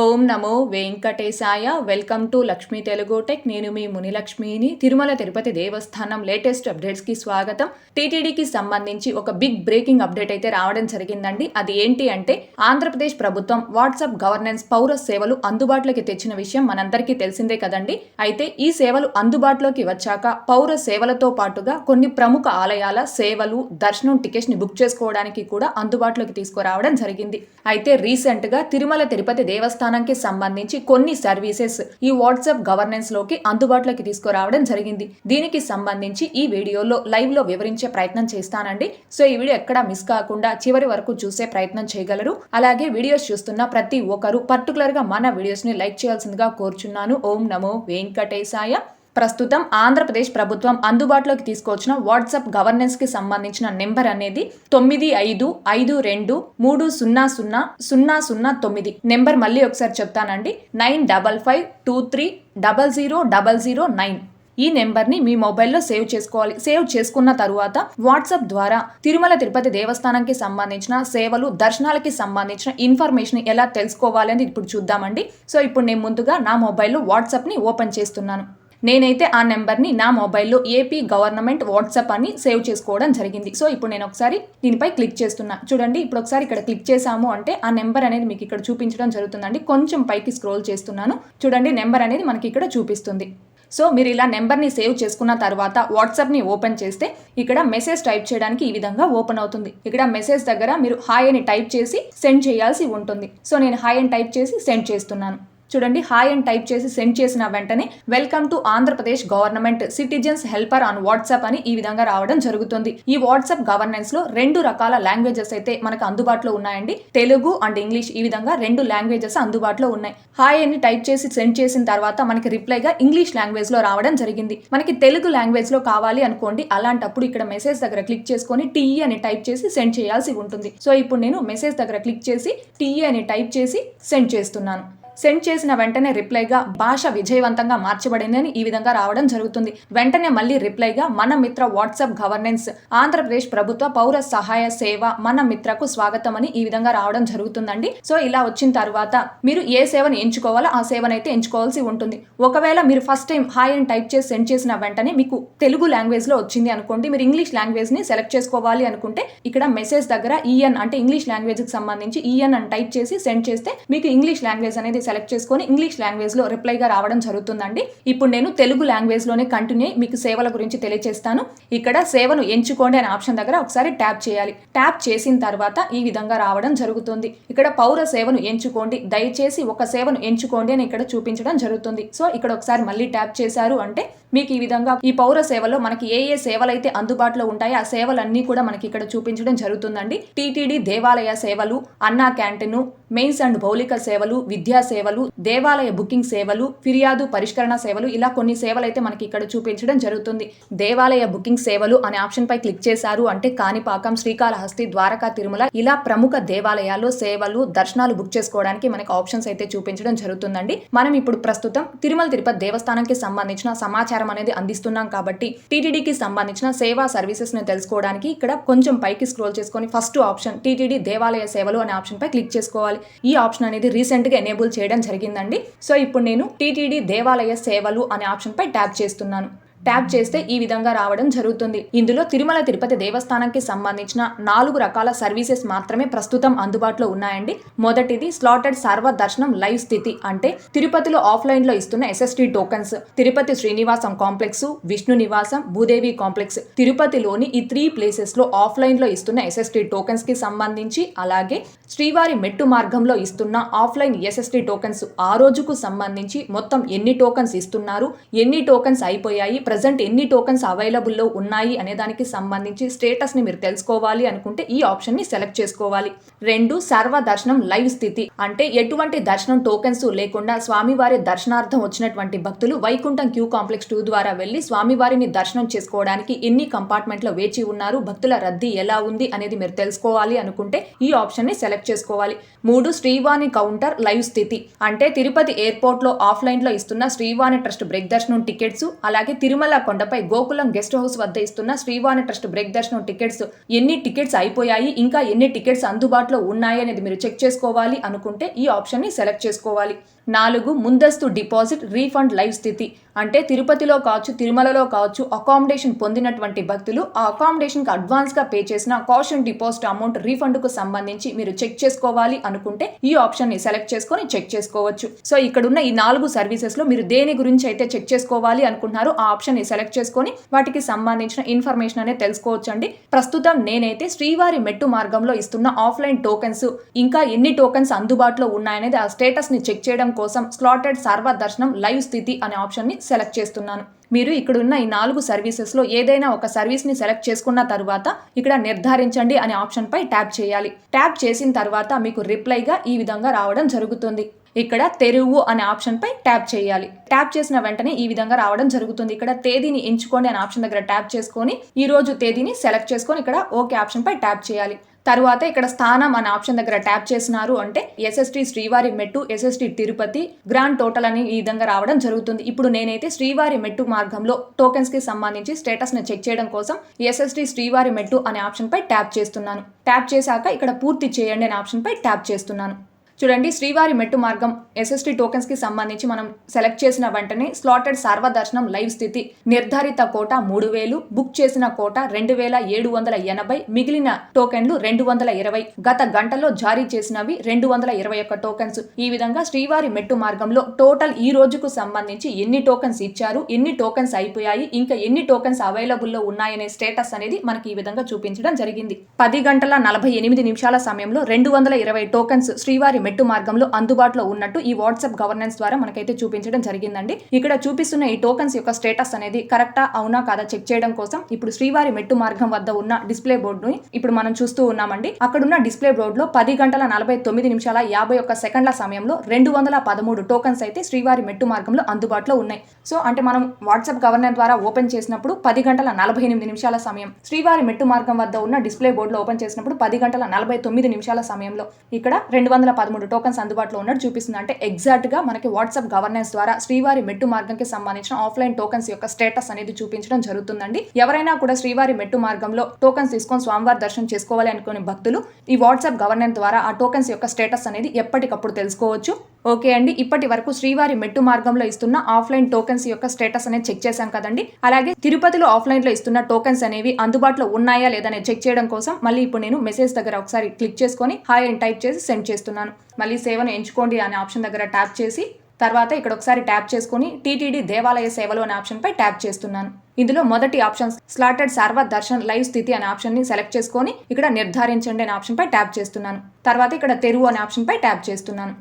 ఓం నమో వెంకటేశాయ. Welcome to Lakshmi Telugu tech. నేను మీ మునిలక్ష్మిని. తిరుమల తిరుపతి దేవస్థానం లేటెస్ట్ అప్డేట్స్కి స్వాగతం. టీటీడీకి సంబంధించి ఒక బిగ్ బ్రేకింగ్ అప్డేట్ అయితే రావడం జరిగిందండి. అది ఏంటి అంటే ఆంధ్రప్రదేశ్ ప్రభుత్వం వాట్సాప్ గవర్నెన్స్ పౌర సేవలు అందుబాటులోకి తెచ్చిన విషయం మనందరికీ తెలిసిందే కదండి. అయితే ఈ సేవలు అందుబాటులోకి వచ్చాక పౌర సేవలతో పాటుగా కొన్ని ప్రముఖ ఆలయాల సేవలు దర్శనం టికెట్స్ని బుక్ చేసుకోవడానికి కూడా అందుబాటులోకి తీసుకురావడం జరిగింది. అయితే రీసెంట్గా తిరుమల తిరుపతి దేవస్థానం దేవస్థానంకి సంబంధించి కొన్ని సర్వీసెస్ ఈ వాట్సాప్ గవర్నెన్స్లోకి అందుబాటులోకి తీసుకురావడం జరిగింది. దీనికి సంబంధించి ఈ వీడియోలో లైవ్లో వివరించే ప్రయత్నం చేస్తానండి. సో ఈ వీడియో ఎక్కడా మిస్ కాకుండా చివరి వరకు చూసే ప్రయత్నం చేయగలరు. అలాగే వీడియోస్ చూస్తున్న ప్రతి ఒక్కరు పర్టికులర్గా మన వీడియోస్ని లైక్ చేయాల్సిందిగా కోరుచున్నాను. ఓం నమో వెంకటేశాయ. ప్రస్తుతం ఆంధ్రప్రదేశ్ ప్రభుత్వం అందుబాటులోకి తీసుకొచ్చిన వాట్సాప్ గవర్నెన్స్కి సంబంధించిన నెంబర్ అనేది తొమ్మిది ఐదు ఐదు రెండు మూడు సున్నా సున్నా సున్నా సున్నా తొమ్మిది. నెంబర్ మళ్ళీ ఒకసారి చెప్తానండి. Nine double five two three double zero double zero nine. ఈ నెంబర్ని మీ మొబైల్లో సేవ్ చేసుకోవాలి సేవ్ చేసుకున్న తరువాత వాట్సాప్ ద్వారా తిరుమల తిరుపతి దేవస్థానంకి సంబంధించిన సేవలు దర్శనాలకి సంబంధించిన ఇన్ఫర్మేషన్ ఎలా తెలుసుకోవాలని ఇప్పుడు చూద్దామండి. సో ఇప్పుడు నేను ముందుగా నా మొబైల్లో వాట్సాప్ని ఓపెన్ చేస్తున్నాను. నేనైతే ఆ నెంబర్ని నా మొబైల్లో ఏపీ గవర్నమెంట్ వాట్సాప్ అని సేవ్ చేసుకోవడం జరిగింది. సో ఇప్పుడు నేను ఒకసారి దీనిపై క్లిక్ చేస్తున్నా. చూడండి ఇప్పుడు ఒకసారి ఇక్కడ క్లిక్ చేసాము అంటే ఆ నెంబర్ అనేది మీకు ఇక్కడ చూపించడం జరుగుతుందండి. కొంచెం పైకి స్క్రోల్ చేస్తున్నాను. చూడండి నెంబర్ అనేది మనకి ఇక్కడ చూపిస్తుంది. సో మీరు ఇలా నెంబర్ని సేవ్ చేసుకున్న తర్వాత వాట్సాప్ని ఓపెన్ చేస్తే ఇక్కడ మెసేజ్ టైప్ చేయడానికి ఈ విధంగా ఓపెన్ అవుతుంది. ఇక్కడ మెసేజ్ దగ్గర మీరు హాయ్ అని టైప్ చేసి సెండ్ చేయాల్సి ఉంటుంది. సో నేను హాయ్ అని టైప్ చేసి సెండ్ చేస్తున్నాను. చూడండి హాయ్ అని టైప్ చేసి సెండ్ చేసిన వెంటనే welcome to Andhra Pradesh government citizens helper on WhatsApp అని ఈ విధంగా రావడం జరుగుతుంది. ఈ వాట్సాప్ గవర్నెన్స్లో రెండు రకాల లాంగ్వేజెస్ అయితే మనకు అందుబాటులో ఉన్నాయండి. తెలుగు అండ్ ఇంగ్లీష్ ఈ విధంగా రెండు లాంగ్వేజెస్ అందుబాటులో ఉన్నాయి. హాయ్ అని టైప్ చేసి సెండ్ చేసిన తర్వాత మనకి రిప్లైగా ఇంగ్లీష్ లాంగ్వేజ్లో రావడం జరిగింది. మనకి తెలుగు లాంగ్వేజ్లో కావాలి అనుకోండి అలాంటప్పుడు ఇక్కడ మెసేజ్ దగ్గర క్లిక్ చేసుకొని టీఈ అని టైప్ చేసి సెండ్ చేయాల్సి ఉంటుంది. సో ఇప్పుడు నేను మెసేజ్ దగ్గర క్లిక్ చేసి టీఈ అని టైప్ చేసి సెండ్ చేస్తున్నాను. సెండ్ చేసిన వెంటనే రిప్లైగా భాష విజయవంతంగా మార్చబడిందని ఈ విధంగా రావడం జరుగుతుంది. వెంటనే మళ్ళీ రిప్లైగా మన మిత్ర వాట్సాప్ గవర్నెన్స్ ఆంధ్రప్రదేశ్ ప్రభుత్వ పౌర సహాయ సేవ మన మిత్రకు స్వాగతం అని ఈ విధంగా రావడం జరుగుతుందండి. సో ఇలా వచ్చిన తర్వాత మీరు ఏ సేవను ఎంచుకోవాలో ఆ సేవను అయితే ఎంచుకోవాల్సి ఉంటుంది. ఒకవేళ మీరు ఫస్ట్ టైం హాయ్ అని టైప్ చేసి సెండ్ చేసిన వెంటనే మీకు తెలుగు లాంగ్వేజ్లో వచ్చింది అనుకోండి మీరు ఇంగ్లీష్ లాంగ్వేజ్ని సెలెక్ట్ చేసుకోవాలి అనుకుంటే ఇక్కడ మెసేజ్ దగ్గర ఈఎన్ అంటే ఇంగ్లీష్ లాంగ్వేజ్కి సంబంధించి ఈఎన్ అని టైప్ చేసి సెండ్ చేస్తే మీకు ఇంగ్లీష్ లాంగ్వేజ్ అనేది సెలెక్ట్ చేసుకొని ఇంగ్లీష్ లాంగ్వేజ్లో రిప్లైగా రావడం జరుగుతుందండి. ఇప్పుడు నేను తెలుగు లాంగ్వేజ్లోనే కంటిన్యూ మీకు సేవల గురించి తెలియజేస్తాను ఇక్కడ సేవను ఎంచుకోండి అనే ఆప్షన్ దగ్గర ఒకసారి ట్యాప్ చేయాలి. ట్యాప్ చేసిన తర్వాత ఈ విధంగా రావడం జరుగుతుంది. ఇక్కడ పౌర సేవను ఎంచుకోండి. దయచేసి ఒక సేవను ఎంచుకోండి అని ఇక్కడ చూపించడం జరుగుతుంది. సో ఇక్కడ ఒకసారి మళ్ళీ ట్యాప్ చేశారు అంటే మీకు ఈ విధంగా ఈ పౌర సేవలో మనకి ఏ ఏ సేవలైతే అందుబాటులో ఉంటాయో ఆ సేవలన్నీ కూడా మనకి ఇక్కడ చూపించడం జరుగుతుందండి. టీటీడీ దేవాలయ సేవలు అన్నా క్యాంటీన్ మెయిన్స్ అండ్ భౌలిక సేవలు విద్యా సేవలు దేవాలయ బుకింగ్ సేవలు ఫిర్యాదు పరిష్కరణ సేవలు ఇలా కొన్ని సేవలు అయితే మనకి ఇక్కడ చూపించడం జరుగుతుంది. దేవాలయ బుకింగ్ సేవలు అనే ఆప్షన్ పై క్లిక్ చేశారు అంటే కాణిపాకం శ్రీకాళహస్తి ద్వారకా తిరుమల ఇలా ప్రముఖ దేవాలయాల్లో సేవలు దర్శనాలు బుక్ చేసుకోవడానికి మనకి ఆప్షన్స్ అయితే చూపించడం జరుగుతుందండి. మనం ఇప్పుడు ప్రస్తుతం తిరుమల తిరుపతి దేవస్థానానికి సంబంధించిన సమాచారం అనేది అందిస్తున్నాం కాబట్టి టీటీడీకి సంబంధించిన సేవా సర్వీసెస్ని తెలుసుకోవడానికి ఇక్కడ కొంచెం పైకి స్క్రోల్ చేసుకొని ఫస్ట్ ఆప్షన్ టీటీడీ దేవాలయ సేవలు అనే ఆప్షన్ పై క్లిక్ చేసుకోవాలి. ఈ ఆప్షన్ అనేది రీసెంట్గా ఎనేబుల్ చేయడం జరిగిందండి. సో ఇప్పుడు నేను టీటీడీ దేవాలయ సేవలు అనే ఆప్షన్ పై ట్యాప్ చేస్తున్నాను. ట్యాప్ చేస్తే ఈ విధంగా రావడం జరుగుతుంది. ఇందులో తిరుమల తిరుపతి దేవస్థానంకి సంబంధించిన నాలుగు రకాల సర్వీసెస్ మాత్రమే ప్రస్తుతం అందుబాటులో ఉన్నాయండి. మొదటిది స్లాటెడ్ సర్వ దర్శనం లైవ్ స్థితి అంటే తిరుపతిలో ఆఫ్లైన్లో ఇస్తున్న SST tokens. Tirupati Srinivasam complex Vishnu Nivasam Bhudevi complex. తిరుపతిలోని ఈ త్రీ ప్లేసెస్లో ఆఫ్లైన్లో ఇస్తున్న ఎస్ఎస్టీ టోకన్స్కి సంబంధించి అలాగే శ్రీవారి మెట్టు మార్గంలో ఇస్తున్న ఆఫ్లైన్ ఎస్ఎస్టీ టోకన్స్. ఆ రోజుకు సంబంధించి మొత్తం ఎన్ని టోకన్స్ ఇస్తున్నారు ఎన్ని టోకన్స్ అయిపోయాయి ప్రజెంట్ ఎన్ని టోకన్స్ అవైలబుల్లో ఉన్నాయి అనే దానికి సంబంధించి స్టేటస్ని మీరు తెలుసుకోవాలి అనుకుంటే ఈ ఆప్షన్ని సెలెక్ట్ చేసుకోవాలి. రెండు సర్వ దర్శనం లైవ్ స్థితి. అంటే ఎటువంటి దర్శనం టోకెన్స్ లేకుండా స్వామివారి దర్శనార్థం వచ్చినటువంటి భక్తులు వైకుంఠం క్యూ కాంప్లెక్స్ టూ ద్వారా వెళ్ళి స్వామివారిని దర్శనం చేసుకోవడానికి ఎన్ని కంపార్ట్మెంట్లో వేచి ఉన్నారు భక్తుల రద్దీ ఎలా ఉంది అనేది మీరు తెలుసుకోవాలి అనుకుంటే ఈ ఆప్షన్ని సెలెక్ట్ చేసుకోవాలి. మూడు శ్రీవాణి కౌంటర్ లైవ్ స్థితి. అంటే తిరుపతి ఎయిర్పోర్ట్లో ఆఫ్లైన్లో ఇస్తున్న శ్రీవాణి ట్రస్ట్ బ్రేక్ దర్శనం టికెట్స్ అలాగే తిరుమల కొండపై గోకులం గెస్ట్ హౌస్ వద్ద ఇస్తున్న శ్రీవాణి ట్రస్ట్ బ్రేక్ దర్శనం టికెట్స్. ఎన్ని టికెట్స్ అయిపోయాయి ఇంకా ఎన్ని టికెట్స్ అందుబాటులో ఉన్నాయి అనేది మీరు చెక్ చేసుకోవాలి అనుకుంటే ఈ ఆప్షన్ని సెలెక్ట్ చేసుకోవాలి. నాలుగు ముందస్తు డిపాజిట్ రీఫండ్ లైవ్ స్థితి. అంటే తిరుపతిలో కావచ్చు తిరుమలలో కావచ్చు అకామిడేషన్ పొందినటువంటి భక్తులు ఆ అకామిడేషన్కి అడ్వాన్స్గా పే చేసిన కాషన్ డిపాజిట్ అమౌంట్ రీఫండ్కు సంబంధించి మీరు చెక్ చేసుకోవాలి అనుకుంటే ఈ ఆప్షన్ని సెలెక్ట్ చేసుకొని చెక్ చేసుకోవచ్చు. సో ఇక్కడ ఉన్న ఈ నాలుగు సర్వీసెస్లో మీరు దేని గురించి అయితే చెక్ చేసుకోవాలి అనుకుంటున్నారో ఆ ఆప్షన్ని సెలెక్ట్ చేసుకొని వాటికి సంబంధించిన ఇన్ఫర్మేషన్ అనేది తెలుసుకోవచ్చు అండి ప్రస్తుతం నేనైతే శ్రీవారి మెట్టు మార్గంలో ఇస్తున్న ఆఫ్లైన్ టోకెన్స్ ఇంకా ఎన్ని టోకెన్స్ అందుబాటులో ఉన్నాయనేది ఆ స్టేటస్ని చెక్ చేయడం కోసం స్లాటెడ్ సర్వ దర్శనం లైవ్ స్థితి అనే ఆప్షన్ని సెలెక్ట్ చేస్తున్నాను. మీరు ఇక్కడ ఉన్న ఈ నాలుగు సర్వీసెస్లో ఏదైనా ఒక సర్వీస్ని సెలెక్ట్ చేసుకున్న తర్వాత ఇక్కడ నిర్ధారించండి అనే ఆప్షన్పై ట్యాప్ చేయాలి. ట్యాప్ చేసిన తర్వాత మీకు రిప్లైగా ఈ విధంగా రావడం జరుగుతుంది. ఇక్కడ తెరువు అనే ఆప్షన్పై ట్యాప్ చేయాలి. ట్యాప్ చేసిన వెంటనే ఈ విధంగా రావడం జరుగుతుంది. ఇక్కడ తేదీని ఎంచుకోండి అనే ఆప్షన్ దగ్గర ట్యాప్ చేసుకొని ఈ రోజు తేదీని సెలెక్ట్ చేసుకొని ఇక్కడ ఓకే ఆప్షన్పై ట్యాప్ చేయాలి. తరువాత ఇక్కడ స్థానం అనే ఆప్షన్ దగ్గర ట్యాప్ చేసినారు. అంటే ఎస్ఎస్టి శ్రీవారి మెట్టు ఎస్ఎస్టి తిరుపతి గ్రాండ్ టోటల్ అని ఈ విధంగా రావడం జరుగుతుంది. ఇప్పుడు నేనైతే శ్రీవారి మెట్టు మార్గంలో టోకెన్స్కి సంబంధించి స్టేటస్ని చెక్ చేయడం కోసం ఎస్ఎస్టి శ్రీవారి మెట్టు అనే ఆప్షన్ పై ట్యాప్ చేస్తున్నాను. ట్యాప్ చేశాక ఇక్కడ పూర్తి చేయండి అనే ఆప్షన్ పై ట్యాప్ చేస్తున్నాను. చూడండి శ్రీవారి మెట్టు మార్గం ఎస్ఎస్టీ టోకెన్స్కి సంబంధించి మనం సెలెక్ట్ చేసిన వెంటనే స్లాటెడ్ సర్వదర్శనం లైవ్ స్థితి. నిర్ధారిత కోట మూడు వేలు బుక్ చేసిన కోట రెండు వేల ఏడు వందల ఎనభై మిగిలిన టోకెన్లు రెండు వందల ఇరవై. గత గంటలో జారీ చేసినవి రెండు వందల ఇరవై ఒక్క టోకెన్స్ ఈ విధంగా శ్రీవారి మెట్టు మార్గంలో టోటల్ ఈ రోజుకు సంబంధించి ఎన్ని టోకెన్స్ ఇచ్చారు ఎన్ని టోకెన్స్ అయిపోయాయి ఇంకా ఎన్ని టోకెన్స్ అవైలబుల్లో ఉన్నాయనే స్టేటస్ అనేది మనకి ఈ విధంగా చూపించడం జరిగింది. పది గంటల నలభై ఎనిమిది నిమిషాల సమయంలో రెండు వందల ఇరవై టోకెన్స్ శ్రీవారి మెట్టు మార్గంలో అందుబాటులో ఉన్నట్టు ఈ వాట్సాప్ గవర్నెన్స్ ద్వారా మనకైతే చూపించడం జరిగిందండి. ఇక్కడ చూపిస్తున్న ఈ టోకెన్స్ యొక్క స్టేటస్ అనేది కరెక్టా అవునా కాదా చెక్ చేయడం కోసం ఇప్పుడు శ్రీవారి మెట్టు మార్గం వద్ద ఉన్న డిస్ప్లే బోర్డుని ఇప్పుడు మనం చూస్తూ ఉన్నామండి. అక్కడున్న డిస్ప్లే బోర్డు లో పది గంటల నలభై తొమ్మిది నిమిషాల యాభై ఒక్క సెకండ్ల సమయంలో రెండు వందల పదమూడు టోకెన్స్ అయితే శ్రీవారి మెట్టు మార్గంలో అందుబాటులో ఉన్నాయి. సో అంటే మనం వాట్సాప్ గవర్నెన్స్ ద్వారా ఓపెన్ చేసినప్పుడు పది గంటల నలభై ఎనిమిది నిమిషాల సమయం శ్రీవారి మెట్టు మార్గం వద్ద ఉన్న డిస్ప్లే బోర్డులో ఓపెన్ చేసినప్పుడు పది గంటల నలభై తొమ్మిది నిమిషాల సమయంలో ఇక్కడ రెండు వందల పదమూడు టోకెన్స్ అందుబాటులో ఉన్నట్టు చూపిస్తుంది. అంటే ఎగ్జాక్ట్గా మనకి వాట్సాప్ గవర్నెన్స్ ద్వారా శ్రీవారి మెట్టు మార్గంకి సంబంధించిన ఆఫ్లైన్ టోకన్స్ యొక్క స్టేటస్ అనేది చూపించడం జరుగుతుందండి. ఎవరైనా కూడా శ్రీవారి మెట్టు మార్గంలో టోకెన్స్ తీసుకొని స్వామివారి దర్శనం చేసుకోవాలి అనుకునే భక్తులు ఈ వాట్సాప్ గవర్నెన్స్ ద్వారా ఆ టోకెన్స్ యొక్క స్టేటస్ అనేది ఎప్పటికప్పుడు తెలుసుకోవచ్చు. ఓకే అండి. ఇప్పటి వరకు శ్రీవారి మెట్టు మార్గంలో ఇస్తున్న ఆఫ్లైన్ టోకెన్స్ యొక్క స్టేటస్ అనేది చెక్ చేశాం కదండి. అలాగే తిరుపతిలో ఆఫ్లైన్లో ఇస్తున్న టోకెన్స్ అనేవి అందుబాటులో ఉన్నాయా లేదని చెక్ చేయడం కోసం మళ్ళీ ఇప్పుడు నేను మెసేజ్ దగ్గర ఒకసారి క్లిక్ చేసుకొని హాయ్ అని టైప్ చేసి సెండ్ చేస్తున్నాను. మళ్ళీ సేవను ఎంచుకోండి అనే ఆప్షన్ దగ్గర ట్యాప్ చేసి తర్వాత ఇక్కడ ఒకసారి ట్యాప్ చేసుకుని టీటీడీ దేవాలయ సేవలు అనే ఆప్షన్ పై ట్యాప్ చేస్తున్నాను. ఇందులో మొదటి ఆప్షన్ స్లాటెడ్ సర్వ దర్శన్ లైవ్ స్థితి అనే ఆప్షన్ని సెలెక్ట్ చేసుకొని ఇక్కడ నిర్ధారించండి అనే ఆప్షన్ పై ట్యాప్ చేస్తున్నాను. తర్వాత ఇక్కడ తెరువు అనే ఆప్షన్ పై ట్యాప్ చేస్తున్నాను.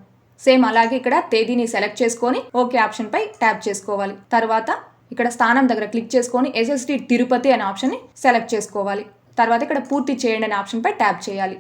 సేమ్ అలాగే ఇక్కడ తేదీని సెలెక్ట్ చేసుకొని ఓకే ఆప్షన్ పై ట్యాప్ చేసుకోవాలి. తర్వాత ఇక్కడ స్థానం దగ్గర క్లిక్ చేసుకొని ఎస్ఎస్టీ తిరుపతి అనే ఆప్షన్ని సెలెక్ట్ చేసుకోవాలి. తర్వాత ఇక్కడ పూర్తి చేయండి అనే ఆప్షన్ పై ట్యాప్ చేయాలి.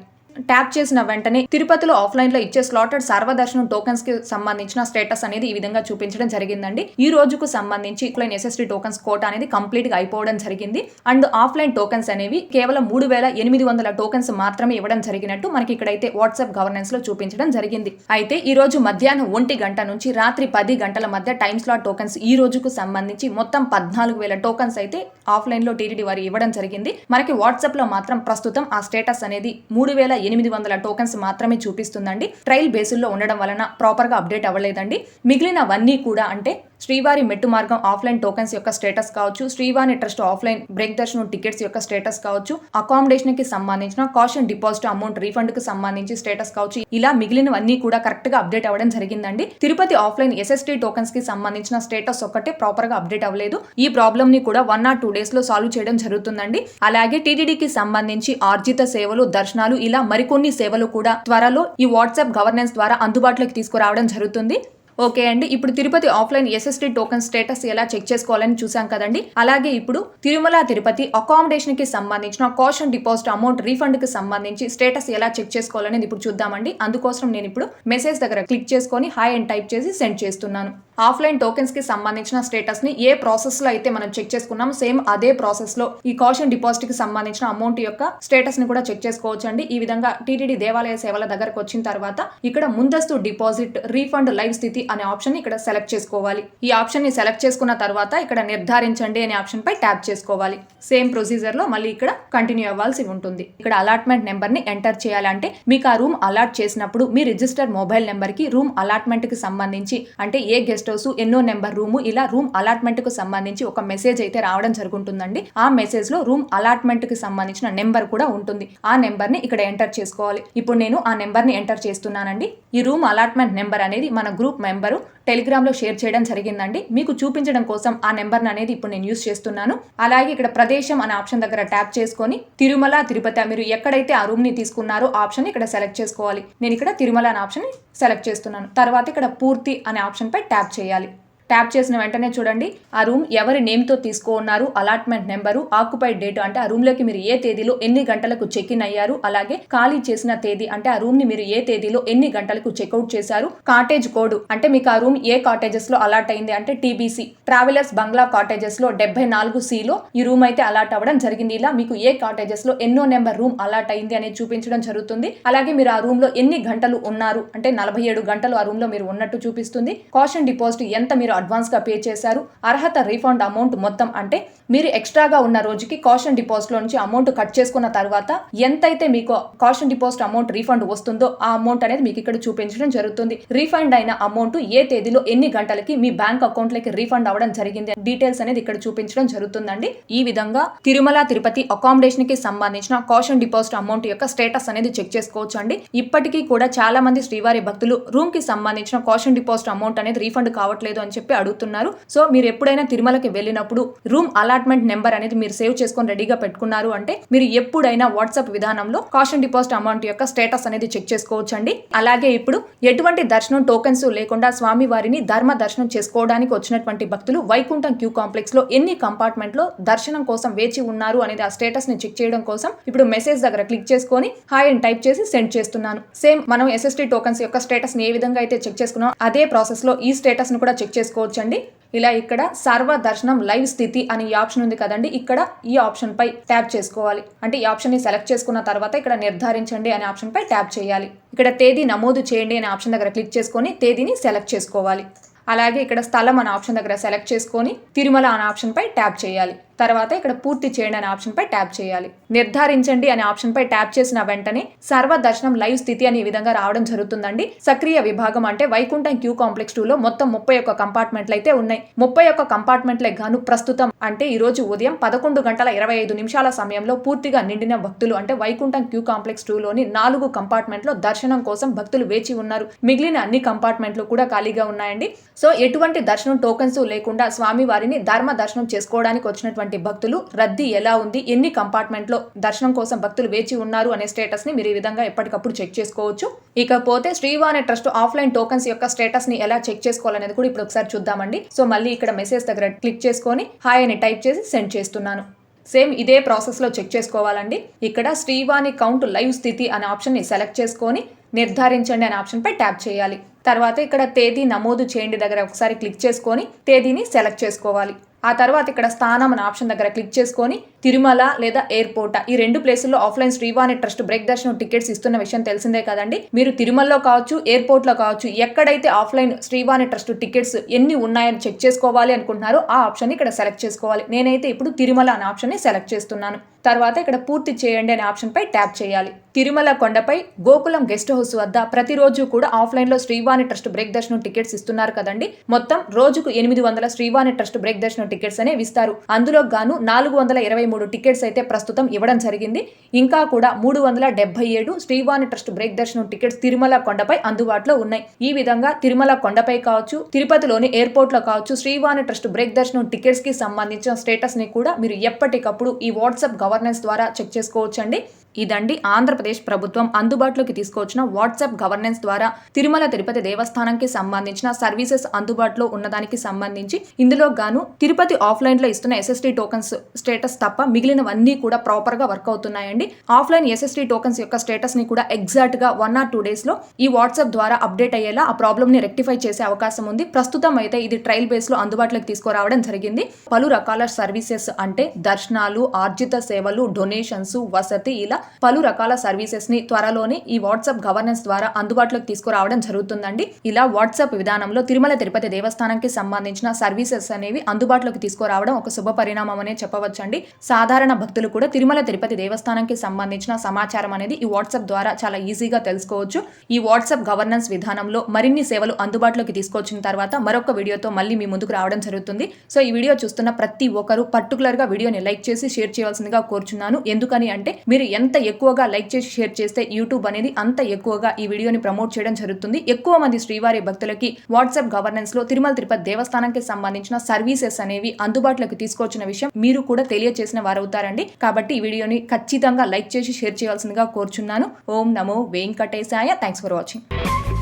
ట్యాప్ చేసిన వెంటనే తిరుపతిలో ఆఫ్లైన్లో ఇచ్చే స్లాటెడ్ సర్వదర్శనం టోకెన్స్కి సంబంధించిన స్టేటస్ అనేది ఈ విధంగా చూపించడం జరిగిందండి. ఈ రోజుకు సంబంధించి ఆఫ్లైన్ ఎస్ఎస్టీ టోకెన్స్ కోట అనేది కంప్లీట్గా అయిపోవడం జరిగింది. అండ్ ఆఫ్లైన్ టోకెన్స్ అనేవి కేవలం మూడు వేల ఎనిమిది వందల టోకెన్స్ మాత్రమే ఇవ్వడం జరిగినట్టు మనకి ఇక్కడైతే వాట్సాప్ గవర్నెన్స్లో చూపించడం జరిగింది. అయితే ఈ రోజు మధ్యాహ్నం ఒంటి గంట నుంచి రాత్రి పది గంటల మధ్య టైమ్ స్లాట్ టోకెన్స్ ఈ రోజుకు సంబంధించి మొత్తం పద్నాలుగు వేల టోకెన్స్ అయితే ఆఫ్లైన్లో టీటీడీ వారు ఇవ్వడం జరిగింది. మనకి వాట్సాప్లో మాత్రం ప్రస్తుతం ఆ స్టేటస్ అనేది మూడు వేల ఎనిమిది వందల టోకెన్స్ మాత్రమే చూపిస్తుందండి. ట్రయల్ బేసుల్లో ఉండడం వలన ప్రాపర్గా అప్డేట్ అవ్వలేదండి. మిగిలినవన్నీ కూడా అంటే శ్రీవారి మెట్టు మార్గం ఆఫ్లైన్ టోకెన్స్ యొక్క స్టేటస్ కావచ్చు శ్రీవారి ట్రస్ట్ ఆఫ్లైన్ బ్రేక్ దర్శనం టికెట్స్ యొక్క స్టేటస్ కావచ్చు అకామిడేషన్కి సంబంధించిన కాషన్ డిపాజిట్ అమౌంట్ రీఫండ్కి సంబంధించి స్టేటస్ కావచ్చు. ఇలా మిగిలినవన్నీ కూడా కరెక్ట్గా అప్డేట్ అవ్వడం జరిగిందండి. తిరుపతి ఆఫ్లైన్ ఎస్ఎస్టీ టోకెన్స్కి సంబంధించిన స్టేటస్ ఒక్కటే ప్రాపర్గా అప్డేట్ అవ్వలేదు. ఈ ప్రాబ్లమ్ని కూడా వన్ ఆర్ టూ డేస్లో సాల్వ్ చేయడం జరుగుతుందండి. అలాగే టీటీడీకి సంబంధించి ఆర్జిత సేవలు దర్శనాలు ఇలా మరికొన్ని సేవలు కూడా త్వరలో ఈ వాట్సాప్ గవర్నెన్స్ ద్వారా అందుబాటులోకి తీసుకురావడం జరుగుతుంది. ఓకే అండి ఇప్పుడు Tirupati offline SST token status ఎలా చెక్ చేసుకోవాలని చూసాం కదండి. అలాగే ఇప్పుడు తిరుమల తిరుపతి అకామిడేషన్కి సంబంధించిన కాషన్ డిపాజిట్ అమౌంట్ రీఫండ్కి సంబంధించి స్టేటస్ ఎలా చెక్ చేసుకోవాలనేది ఇప్పుడు చూద్దామండి. అందుకోసం నేను ఇప్పుడు మెసేజ్ దగ్గర క్లిక్ చేసుకొని హాయ్ అండ్ టైప్ చేసి సెండ్ చేస్తున్నాను. ఆఫ్లైన్ టోకెన్స్కి సంబంధించిన స్టేటస్ని ఏ ప్రాసెస్లో అయితే మనం చెక్ చేసుకున్నాం సేమ్ అదే ప్రాసెస్లో ఈ కాషన్ డిపాజిట్కి సంబంధించిన అమౌంట్ యొక్క స్టేటస్ని కూడా చెక్ చేసుకోవచ్చు అండి ఈ విధంగా టీటీడీ దేవాలయ సేవల దగ్గరకు వచ్చిన తర్వాత ఇక్కడ ముందస్తు డిపాజిట్ రీఫండ్ లైవ్ స్థితి అనే ఆప్షన్ ఇక్కడ సెలెక్ట్ చేసుకోవాలి. ఈ ఆప్షన్ని సెలెక్ట్ చేసుకున్న తర్వాత ఇక్కడ నిర్ధారించండి అనే ఆప్షన్ పై ట్యాప్ చేసుకోవాలి. సేమ్ ప్రొసీజర్లో మళ్ళీ ఇక్కడ కంటిన్యూ అవ్వాల్సి ఉంటుంది. ఇక్కడ అలాట్మెంట్ నెంబర్ని ఎంటర్ చేయాలంటే మీకు ఆ రూమ్ అలాట్ చేసినప్పుడు మీ రిజిస్టర్ మొబైల్ నెంబర్కి రూమ్ అలాట్మెంట్కి సంబంధించి అంటే ఏ గెస్ట్ హౌస్ ఎన్నో నెంబర్ రూమ్ ఇలా రూమ్ అలాట్మెంట్కు సంబంధించి ఒక మెసేజ్ అయితే రావడం జరుగుతుందండి. ఆ మెసేజ్లో రూమ్ అలాట్మెంట్కి సంబంధించిన నెంబర్ కూడా ఉంటుంది. ఆ నెంబర్ని ఇక్కడ ఎంటర్ చేసుకోవాలి. ఇప్పుడు నేను ఆ నెంబర్ని ఎంటర్ చేస్తున్నానండి. ఈ రూమ్ అలాట్మెంట్ నెంబర్ అనేది మన గ్రూప్ మెంబరు టెలిగ్రామ్లో షేర్ చేయడం జరిగిందండి. మీకు చూపించడం కోసం ఆ నెంబర్ని అనేది ఇప్పుడు నేను యూస్ చేస్తున్నాను. అలాగే ఇక్కడ ప్రదేశం అనే ఆప్షన్ దగ్గర ట్యాప్ చేసుకొని తిరుమల తిరుపతి మీరు ఎక్కడైతే ఆ రూమ్ని తీసుకున్నారో ఆప్షన్ ఇక్కడ సెలెక్ట్ చేసుకోవాలి. నేను ఇక్కడ తిరుమల అనే ఆప్షన్ సెలెక్ట్ చేస్తున్నాను. తర్వాత ఇక్కడ పూర్తి అనే ఆప్షన్పై ట్యాప్ చేయాలి. ట్యాప్ చేసిన వెంటనే చూడండి. ఆ రూమ్ ఎవరి నేమ్తో తీసుకున్నారు అలాట్మెంట్ నెంబరు ఆక్యుపైడ్ డేట్ అంటే ఆ రూమ్లోకి మీరు ఏ తేదీలో ఎన్ని గంటలకు చెక్ ఇన్ అయ్యారు అలాగే ఖాళీ చేసిన తేదీ అంటే ఆ రూమ్ని మీరు ఏ తేదీలో ఎన్ని గంటలకు చెక్అవుట్ చేశారు కాటేజ్ కోడ్ అంటే మీకు ఆ రూమ్ ఏ కాటేజెస్లో అలాట్ అయింది అంటే టీబీసీ ట్రావెలర్స్ బంగ్లా కాటేజెస్లో డెబ్బై నాలుగు లో ఈ రూమ్ అయితే అలాట్ అవ్వడం జరిగింది. ఇలా మీకు ఏ కాటేజెస్లో ఎన్నో నెంబర్ రూమ్ అలాట్ అయింది అనేది చూపించడం జరుగుతుంది. అలాగే మీరు ఆ రూమ్లో ఎన్ని గంటలు ఉన్నారు అంటే నలభై ఏడు గంటలు ఆ రూమ్లో మీరు ఉన్నట్టు చూపిస్తుంది. కాషన్ డిపాజిట్ ఎంత మీరు మీరు అడ్వాన్స్గా పే చేశారు అర్హత రీఫండ్ అమౌంట్ మొత్తం అంటే మీరు ఎక్స్ట్రాగా ఉన్న రోజుకి కాషన్ డిపాజిట్లో నుంచి అమౌంట్ కట్ చేసుకున్న తర్వాత ఎంతైతే మీకు కాషన్ డిపాజిట్ అమౌంట్ రీఫండ్ వస్తుందో ఆ అమౌంట్ అనేది మీకు ఇక్కడ చూపించడం జరుగుతుంది. రీఫండ్ అయిన అమౌంట్ ఏ తేదీలో ఎన్ని గంటలకి మీ బ్యాంక్ అకౌంట్లకి రీఫండ్ అవ్వడం జరిగింది డీటెయిల్స్ అనేది ఇక్కడ చూపించడం జరుగుతుందండి. ఈ విధంగా తిరుమల తిరుపతి అకామిడేషన్కి సంబంధించిన కాషన్ డిపాజిట్ అమౌంట్ యొక్క స్టేటస్ అనేది చెక్ చేసుకోవచ్చు అండి. ఇప్పటికీ కూడా చాలా మంది శ్రీవారి భక్తులు రూమ్కి సంబంధించిన కాషన్ డిపాజిట్ అమౌంట్ అనేది రీఫండ్ కావట్లేదు అని చెప్పి అడుగుతున్నారు. సో మీరు ఎప్పుడైనా తిరుమలకి వెళ్ళినప్పుడు రూమ్ అలాట్మెంట్ నెంబర్ అనేది మీరు సేవ్ చేసుకొని రెడీగా పెట్టుకున్నారు అంటే మీరు ఎప్పుడైనా వాట్సాప్ విధానంలో కాషన్ డిపాజిట్ అమౌంట్ యొక్క స్టేటస్ అనేది చెక్ చేసుకోవచ్చు అండి అలాగే ఇప్పుడు ఎటువంటి దర్శనం టోకెన్స్ లేకుండా స్వామి వారిని ధర్మ దర్శనం చేసుకోవడానికి వచ్చినటువంటి భక్తులు వైకుంఠం క్యూ కాంప్లెక్స్లో ఎన్ని కంపార్ట్మెంట్లో దర్శనం కోసం వేచి ఉన్నారు అనేది ఆ స్టేటస్ని చెక్ చేయడం కోసం ఇప్పుడు మెసేజ్ దగ్గర క్లిక్ చేసుకొని హాయ్ అని టైప్ చేసి సెండ్ చేస్తున్నాను. సేమ్ మనం ఎస్ఎస్టీ టోకెన్స్ యొక్క స్టేటస్ ఏ విధంగా అయితే చెక్ చేసుకున్నాం అదే ప్రాసెస్లో ఈ స్టేటస్ను కూడా చెక్ చేసుకోవచ్చు అండి ఇలా ఇక్కడ సర్వ దర్శనం లైవ్ స్థితి అని ఈ ఆప్షన్ ఉంది కదండి. ఇక్కడ ఈ ఆప్షన్ పై ట్యాప్ చేసుకోవాలి. అంటే ఈ ఆప్షన్ని సెలెక్ట్ చేసుకున్న తర్వాత ఇక్కడ నిర్ధారించండి అనే ఆప్షన్ పై ట్యాప్ చేయాలి. ఇక్కడ తేదీ నమోదు చేయండి అనే ఆప్షన్ దగ్గర క్లిక్ చేసుకొని తేదీని సెలెక్ట్ చేసుకోవాలి. అలాగే ఇక్కడ స్థలం అనే ఆప్షన్ దగ్గర సెలెక్ట్ చేసుకొని తిరుమల అనే ఆప్షన్ పై ట్యాప్ చేయాలి. తర్వాత ఇక్కడ పూర్తి చేయండి అనే ఆప్షన్ పై ట్యాప్ చేయాలి. నిర్ధారించండి అనే ఆప్షన్ పై ట్యాప్ చేసిన వెంటనే సర్వ దర్శనం లైవ్ స్థితి అనే విధంగా రావడం జరుగుతుందండి. సక్రియ విభాగం అంటే వైకుంఠం క్యూ కాంప్లెక్స్ టూ లో మొత్తం ముప్పై ఒక్క కంపార్ట్మెంట్లు అయితే ఉన్నాయి. ముప్పై ఒక్క కంపార్ట్మెంట్లే గాను ప్రస్తుతం అంటే ఈ రోజు ఉదయం పదకొండు గంటల ఇరవై ఐదు నిమిషాల సమయంలో పూర్తిగా నిండిన భక్తులు అంటే వైకుంఠం క్యూ కాంప్లెక్స్ టూ లోని నాలుగు కంపార్ట్మెంట్లో దర్శనం కోసం భక్తులు వేచి ఉన్నారు. మిగిలిన అన్ని కంపార్ట్మెంట్లు కూడా ఖాళీగా ఉన్నాయండి. సో ఎటువంటి దర్శనం టోకెన్స్ లేకుండా స్వామి వారిని ధర్మ దర్శనం చేసుకోవడానికి వచ్చినటువంటి భక్తులు రద్దీ ఎలా ఉంది ఎన్ని కంపార్ట్మెంట్లో దర్శనం కోసం భక్తులు వేచి ఉన్నారు అనే స్టేటస్ని మీరు ఈ విధంగా ఎప్పటికప్పుడు చెక్ చేసుకోవచ్చు. ఇకపోతే శ్రీవాణి ట్రస్ట్ ఆఫ్లైన్ టోకన్స్ యొక్క స్టేటస్ని ఎలా చెక్ చేసుకోవాలనేది కూడా ఇప్పుడు ఒకసారి చూద్దామండి. సో మళ్ళీ ఇక్కడ మెసేజ్ దగ్గర క్లిక్ చేసుకొని హాయ్ అని టైప్ చేసి సెండ్ చేస్తున్నాను. సేమ్ ఇదే ప్రాసెస్లో చెక్ చేసుకోవాలండి. ఇక్కడ శ్రీవాణి కౌంట్ లైవ్ స్థితి అనే ఆప్షన్ని సెలెక్ట్ చేసుకొని నిర్ధారించండి అనే ఆప్షన్పై ట్యాప్ చేయాలి. తర్వాత ఇక్కడ తేదీ నమోదు చేయండి దగ్గర ఒకసారి క్లిక్ చేసుకొని తేదీని సెలెక్ట్ చేసుకోవాలి. ఆ తర్వాత ఇక్కడ స్థానం అనే ఆప్షన్ దగ్గర క్లిక్ చేసుకొని తిరుమల లేదా ఎయిర్పోర్ట్ ఈ రెండు ప్లేసుల్లో ఆఫ్లైన్ శ్రీవాణి ట్రస్ట్ బ్రేక్ దర్శనం టికెట్స్ ఇస్తున్న విషయం తెలిసిందే కదండి. మీరు తిరుమలలో కావచ్చు ఎయిర్పోర్ట్లో కావచ్చు ఎక్కడైతే ఆఫ్లైన్ శ్రీవాణి ట్రస్ట్ టికెట్స్ ఎన్ని ఉన్నాయని చెక్ చేసుకోవాలి అనుకుంటున్నారో ఆ ఆప్షన్ ఇక్కడ సెలెక్ట్ చేసుకోవాలి. నేనైతే ఇప్పుడు తిరుమల అనే ఆప్షన్ని సెలెక్ట్ చేస్తున్నాను. తర్వాత ఇక్కడ పూర్తి చేయండి అనే ఆప్షన్ పై ట్యాప్ చేయాలి. తిరుమల కొండపై గోకులం గెస్ట్ హౌస్ వద్ద ప్రతిరోజు కూడా ఆఫ్లైన్లో శ్రీవాణి ట్రస్ట్ బ్రేక్ దర్శనం టికెట్స్ ఇస్తున్నారు కదండి. మొత్తం రోజుకు ఎనిమిది వందల శ్రీవాణి ట్రస్ట్ బ్రేక్ దర్శనం టికెట్స్ అనేవి ఇస్తారు అందులో గాను నాలుగు వందల ఇరవై మూడు టికెట్స్ అయితే ప్రస్తుతం ఇవ్వడం జరిగింది. ఇంకా కూడా మూడు వందల డెబ్బై ఏడు శ్రీవాణి ట్రస్ట్ బ్రేక్ దర్శనం టికెట్స్ తిరుమల కొండపై అందుబాటులో ఉన్నాయి. ఈ విధంగా తిరుమల కొండపై కావచ్చు తిరుపతిలోని ఎయిర్పోర్ట్లో కావచ్చు శ్రీవాణి ట్రస్ట్ బ్రేక్ దర్శనం టికెట్స్కి సంబంధించిన స్టేటస్ని కూడా మీరు ఎప్పటికప్పుడు ఈ వాట్సాప్ అవర్నెస్ ద్వారా చెక్ చేసుకోవచ్చండి. ఇదండి ఆంధ్రప్రదేశ్ ప్రభుత్వం అందుబాటులోకి తీసుకొచ్చిన వాట్సాప్ గవర్నెన్స్ ద్వారా తిరుమల తిరుపతి దేవస్థానంకి సంబంధించిన సర్వీసెస్ అందుబాటులో ఉన్నదానికి సంబంధించి ఇందులో గాను తిరుపతి ఆఫ్లైన్లో ఇస్తున్న ఎస్ఎస్టీ టోకన్స్ స్టేటస్ తప్ప మిగిలినవన్నీ కూడా ప్రాపర్గా వర్క్ అవుతున్నాయండి. ఆఫ్లైన్ ఎస్ఎస్టీ టోకన్స్ యొక్క స్టేటస్ని కూడా ఎగ్జాక్ట్గా వన్ ఆర్ టూ డేస్లో ఈ వాట్సాప్ ద్వారా అప్డేట్ అయ్యేలా ఆ ప్రాబ్లమ్ని రెక్టిఫై చేసే అవకాశం ఉంది. ప్రస్తుతం అయితే ఇది ట్రయల్ బేస్లో అందుబాటులోకి తీసుకురావడం జరిగింది. పలు రకాల సర్వీసెస్ అంటే దర్శనాలు ఆర్జిత సేవలు డొనేషన్స్ వసతి ఇలా పలు రకాల సర్వీసెస్ని త్వరలోనే ఈ వాట్సాప్ గవర్నెన్స్ ద్వారా అందుబాటులోకి తీసుకురావడం జరుగుతుందండి. ఇలా వాట్సాప్ విధానంలో తిరుమల తిరుపతి దేవస్థానంకి సంబంధించిన సర్వీసెస్ అనేవి అందుబాటులోకి తీసుకురావడం ఒక శుభ పరిణామం అనే చెప్పవచ్చండి. సాధారణ భక్తులు కూడా తిరుమల తిరుపతి దేవస్థానంకి సంబంధించిన సమాచారం అనేది ఈ వాట్సాప్ ద్వారా చాలా ఈజీగా తెలుసుకోవచ్చు. ఈ వాట్సాప్ గవర్నెన్స్ విధానంలో మరిన్ని సేవలు అందుబాటులోకి తీసుకొచ్చిన తర్వాత మరొక వీడియోతో మళ్ళీ మీ ముందుకు రావడం జరుగుతుంది. సో ఈ వీడియో చూస్తున్న ప్రతి ఒక్కరు పర్టికులర్గా వీడియోని లైక్ చేసి షేర్ చేయవలసిందిగా కోరుచున్నాను. ఎందుకని అంటే మీరు ఎంత ఎక్కువగా లైక్ చేసి షేర్ చేస్తే యూట్యూబ్ అనేది అంత ఎక్కువగా ఈ వీడియోని ప్రమోట్ చేయడం జరుగుతుంది. ఎక్కువ మంది శ్రీవారి భక్తులకి వాట్సాప్ గవర్నెన్స్లో తిరుమల తిరుపతి దేవస్థానంకి సంబంధించిన సర్వీసెస్ అనేవి అందుబాటులోకి తీసుకొచ్చిన విషయం మీరు కూడా తెలియచేసిన వారవుతారండి. కాబట్టి ఈ వీడియోని ఖచ్చితంగా లైక్ చేసి షేర్ చేయాల్సిందిగా కోరుచున్నాను. ఓం నమో వెంకటేశాయ. Thanks for watching.